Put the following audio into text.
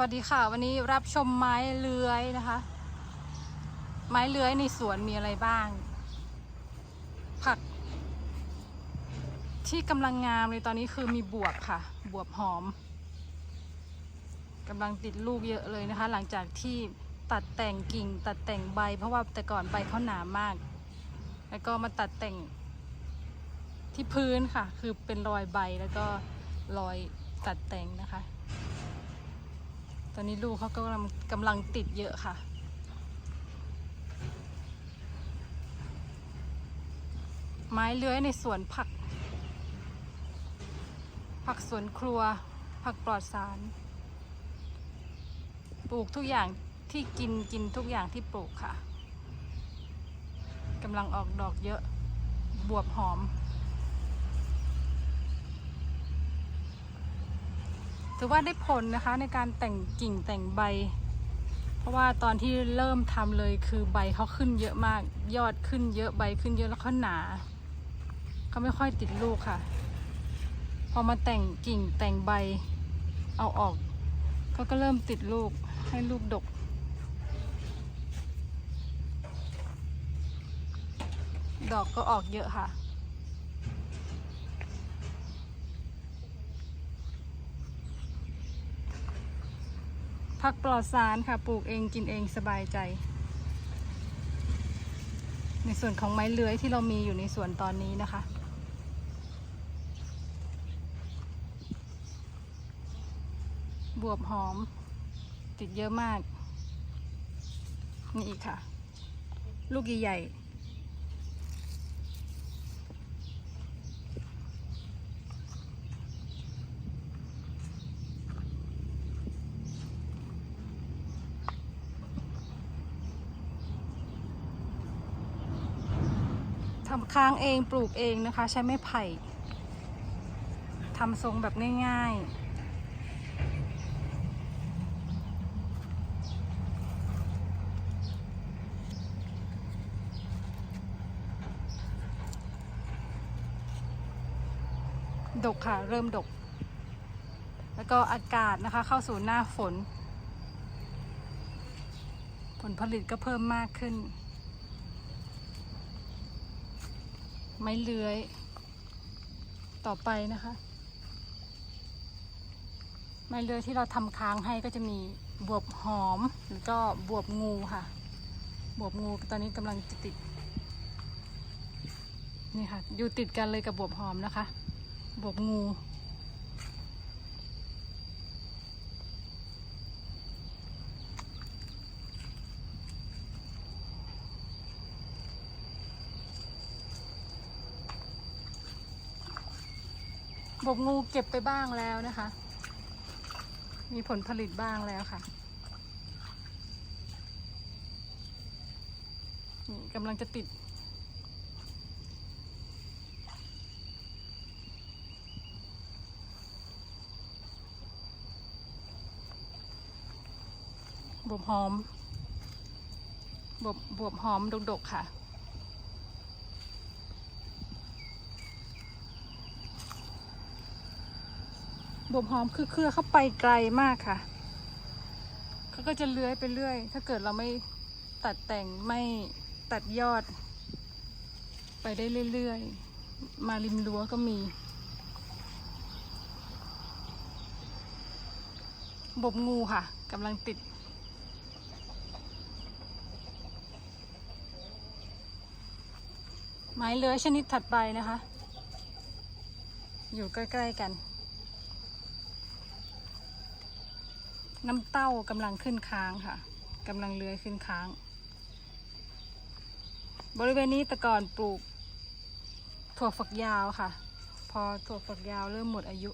วัสดีค่ะ วันนี้รับชมไม้เลื้อยนะคะ ไม้เลื้อยในสวนมีอะไรบ้าง ผัก ที่กำลังงามเลยตอนนี้คือมีบวบค่ะ บวบหอมกำลังติดลูกเยอะเลยนะคะ หลังจากที่ตัดแต่งกิ่ง ตัดแต่งใบ เพราะว่าแต่ก่อนใบเขาหนามาก แล้วก็มาตัดแต่งที่พื้นค่ะ คือเป็นรอยใบแล้วก็รอยตัดแต่งนะคะ ตอนนี้ลูกเขากำลังกำลังติดเยอะค่ะ ไม้เลื้อยในสวนผัก ผักสวนครัว ผักปลอดสาร ปลูกทุกอย่างที่กินกินทุกอย่างที่ปลูกค่ะกำลังออกดอกเยอะ บวบหอม ถือว่าได้ผลนะคะในการแต่งกิ่งแต่งใบ เพราะว่าตอนที่เริ่มทำเลยคือใบเขาขึ้นเยอะมาก ยอดขึ้นเยอะใบขึ้นเยอะแล้วเขาหนาเขาไม่ค่อยติดลูกค่ะ พอมาแต่งกิ่งแต่งใบเอาออกเขาก็เริ่มติดลูกให้ลูกดกดอกก็ออกเยอะค่ะ ผักปลอดสารค่ะ ปลูกเองกินเองสบายใจ ในส่วนของไม้เลื้อยที่เรามีอยู่ในสวนตอนนี้นะคะ บวบหอม ติดเยอะมาก นี่อีกค่ะ ลูกใหญ่ๆ ทำค้างเองปลูกเองนะคะ ใช้ไม้ไผ่ทำทรงแบบง่ายๆดกค่ะ เริ่มดก แล้วก็อากาศนะคะ เข้าสู่หน้าฝน ผลผลิตก็เพิ่มมากขึ้น ไม้เลื้อย ต่อไปนะคะ ไม้เลื้อยที่เราทำค้างให้ก็จะมีบวบหอมแล้วก็บวบงูค่ะ บวบงูตอนนี้กำลังจะติดนี่ค่ะอยู่ติดกันเลยกับบวบหอมนะคะ บวบงู บวบงูเก็บไปบ้างแล้วนะคะ มีผลผลิตบ้างแล้วค่ะนี่กำลังจะติด บวบหอม บวบบวบหอมดกๆค่ะ บวบหอมคือเครือเข้าไปไกลมากค่ะ เขาก็จะเลื้อยไปเรื่อย ถ้าเกิดเราไม่ตัดแต่งไม่ตัดยอด ไปได้เรื่อยๆ มาริมรั้วก็มีบวบงูค่ะกำลังติด ไม้เลื้อยชนิดถัดไปนะคะ อยู่ใกล้ ๆ กัน น้ำเต้ากำลังขึ้นค้างค่ะกำลังเลื้อยขึ้นค้าง บริเวณนี้แต่ก่อนปลูกถั่วฝักยาวค่ะ พอถั่วฝักยาวเริ่มหมดอายุ